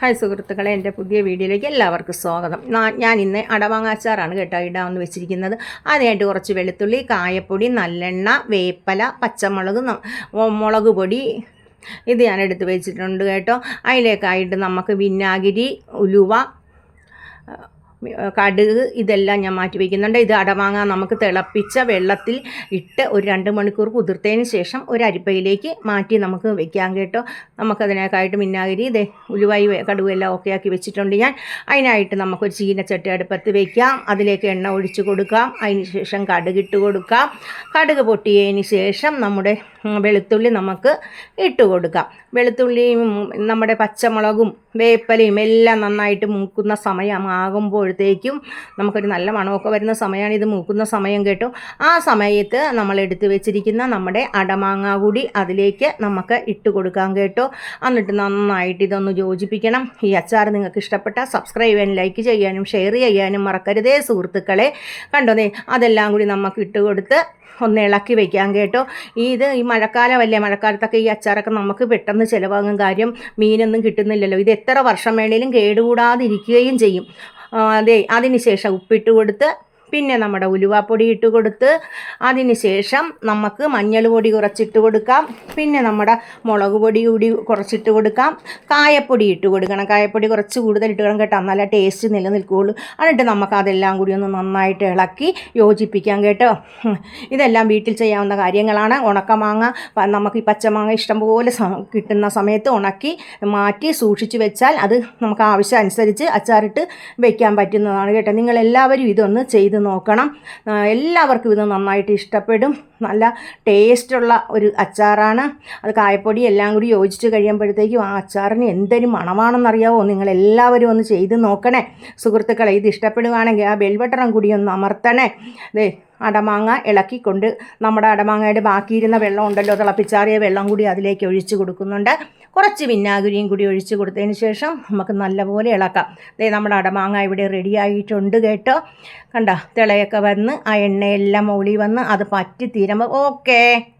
Hi സുഹൃത്തുക്കളെ എന്റെ പുതിയ വീഡിയോയിലേക്ക് എല്ലാവർക്കും സ്വാഗതം. ഞാൻ ഇന്ന് അടവാങ്ങാച്ചാറാണ് കേട്ടോ ഇടാമെന്ന് വെച്ചിരിക്കുന്നത്. അതിനായിട്ട് കുറച്ച് വെളുത്തുള്ളി കായപ്പൊടി നല്ലെണ്ണ വേപ്പല പച്ചമുളക് മുളക് പൊടി ഇത് ഞാൻ എടുത്ത് വെച്ചിട്ടുണ്ട് കേട്ടോ. അതിലേക്കായിട്ട് നമുക്ക് വിനാഗിരി ഉലുവ കടുക് ഇതെല്ലാം ഞാൻ മാറ്റി വയ്ക്കുന്നുണ്ട് ഇത് അടവാങ്ങാൻ നമുക്ക് തിളപ്പിച്ച വെള്ളത്തിൽ ഇട്ട് ഒരു രണ്ട് മണിക്കൂർ കുതിർത്തതിന് ശേഷം ഒരു അരിപ്പയിലേക്ക് മാറ്റി നമുക്ക് വെക്കാം കേട്ടോ. നമുക്കതിനേക്കായിട്ട് മിന്നാഗിരി ഇത് ഉലുവായി കടുവെല്ലാം ഓക്കെ ആക്കി വെച്ചിട്ടുണ്ട് ഞാൻ. അതിനായിട്ട് നമുക്കൊരു ചീനച്ചട്ടി അടുപ്പത്ത് വെക്കാം. അതിലേക്ക് എണ്ണ ഒഴിച്ച് കൊടുക്കാം. അതിന് ശേഷം കടുക് ഇട്ട് കൊടുക്കാം. കടുക് പൊട്ടിയതിന് ശേഷം നമ്മുടെ വെളുത്തുള്ളി നമുക്ക് ഇട്ട് കൊടുക്കാം. വെളുത്തുള്ളിയും നമ്മുടെ പച്ചമുളകും വേപ്പലയും എല്ലാം നന്നായിട്ട് മൂക്കുന്ന സമയമാകുമ്പോഴത്തേക്കും നമുക്കൊരു നല്ല മണമൊക്കെ വരുന്ന സമയമാണ്. ഇത് മൂക്കുന്ന സമയം കേട്ടോ. ആ സമയത്ത് നമ്മൾ എടുത്തു വെച്ചിരിക്കുന്ന നമ്മുടെ അടമാങ്ങ കൂടി അതിലേക്ക് നമുക്ക് ഇട്ട് കൊടുക്കാൻ കേട്ടോ. എന്നിട്ട് നന്നായിട്ട് ഇതൊന്ന് യോജിപ്പിക്കണം. ഈ അച്ചാർ നിങ്ങൾക്ക് ഇഷ്ടപ്പെട്ട സബ്സ്ക്രൈബ് ചെയ്യാനും ലൈക്ക് ചെയ്യാനും ഷെയർ ചെയ്യാനും മറക്കരുതേ സുഹൃത്തുക്കളെ. കണ്ടോന്നേ? അതെല്ലാം കൂടി നമുക്ക് ഇട്ട് കൊടുത്ത് ഒന്ന് ഇളക്കി വെക്കാം കേട്ടോ. ഈ ഇത് ഈ മഴക്കാലമല്ലേ? മഴക്കാലത്തൊക്കെ ഈ അച്ചാറൊക്കെ നമുക്ക് പെട്ടെന്ന് ചിലവാകും കാര്യം. മീനൊന്നും കിട്ടുന്നില്ലല്ലോ. ഇത് എത്ര വർഷം വേണേലും കേടുകൂടാതിരിക്കുകയും ചെയ്യും. അതെ അതിനുശേഷം ഉപ്പിട്ട് കൊടുത്ത് പിന്നെ നമ്മുടെ ഉലുവാപ്പൊടി ഇട്ട് കൊടുത്ത് അതിന് ശേഷം നമുക്ക് മഞ്ഞൾ പൊടി കുറച്ചിട്ട് കൊടുക്കാം. പിന്നെ നമ്മുടെ മുളക് പൊടി കൂടി കുറച്ചിട്ട് കൊടുക്കാം. കായപ്പൊടി ഇട്ട് കൊടുക്കണം. കായപ്പൊടി കുറച്ച് കൂടുതൽ ഇട്ട് കൊടുക്കണം കേട്ടോ. നല്ല ടേസ്റ്റ് നിലനിൽക്കുകയുള്ളൂ. എന്നിട്ട് നമുക്ക് അതെല്ലാം കൂടി ഒന്ന് നന്നായിട്ട് ഇളക്കി യോജിപ്പിക്കാം കേട്ടോ. ഇതെല്ലാം വീട്ടിൽ ചെയ്യാവുന്ന കാര്യങ്ങളാണ്. ഉണക്കമാങ്ങ നമുക്ക് ഈ പച്ചമാങ്ങ ഇഷ്ടംപോലെ പോലെ കിട്ടുന്ന സമയത്ത് ഉണക്കി മാറ്റി സൂക്ഷിച്ച് വെച്ചാൽ അത് നമുക്ക് ആവശ്യം അനുസരിച്ച് അച്ചാറിട്ട് വയ്ക്കാൻ പറ്റുന്നതാണ് കേട്ടോ. നിങ്ങളെല്ലാവരും ഇതൊന്ന് ചെയ്ത് നോക്കണം. എല്ലാവർക്കും ഇത് നന്നായിട്ട് ഇഷ്ടപ്പെടും. നല്ല ടേസ്റ്റുള്ള ഒരു അച്ചാറാണ്. അത് കായപ്പൊടി എല്ലാം കൂടി യോജിച്ച് കഴിയുമ്പോഴത്തേക്കും ആ അച്ചാറിന് എന്തൊരു മണമാണെന്നറിയാവോ? നിങ്ങളെല്ലാവരും ഒന്ന് ചെയ്ത് നോക്കണേ. സുഹൃത്തുക്കളെ ഇത് ഇഷ്ടപ്പെടുകയാണെങ്കിൽ ആ ബെൽബട്ടണം കൂടി ഒന്ന് അമർത്തണേ. ദേ അടമാങ്ങ ഇളക്കിക്കൊണ്ട് നമ്മുടെ അടമാങ്ങയുടെ ബാക്കിയിരുന്ന വെള്ളം ഉണ്ടല്ലോ തിളപ്പിച്ചാറിയ വെള്ളം കൂടി അതിലേക്ക് ഒഴിച്ചു കൊടുക്കുന്നുണ്ട്. കുറച്ച് വിനാഗിരിയും കൂടി ഒഴിച്ചു കൊടുത്തതിന് ശേഷം നമുക്ക് നല്ലപോലെ ഇളക്കാം. ദേ നമ്മുടെ അടമാങ്ങ ഇവിടെ റെഡി ആയിട്ടുണ്ട് കേട്ടോ. കണ്ട തിളയൊക്കെ വന്ന് ആ എണ്ണയെല്ലാം മുകളിൽ വന്ന് അത് പറ്റി na okay.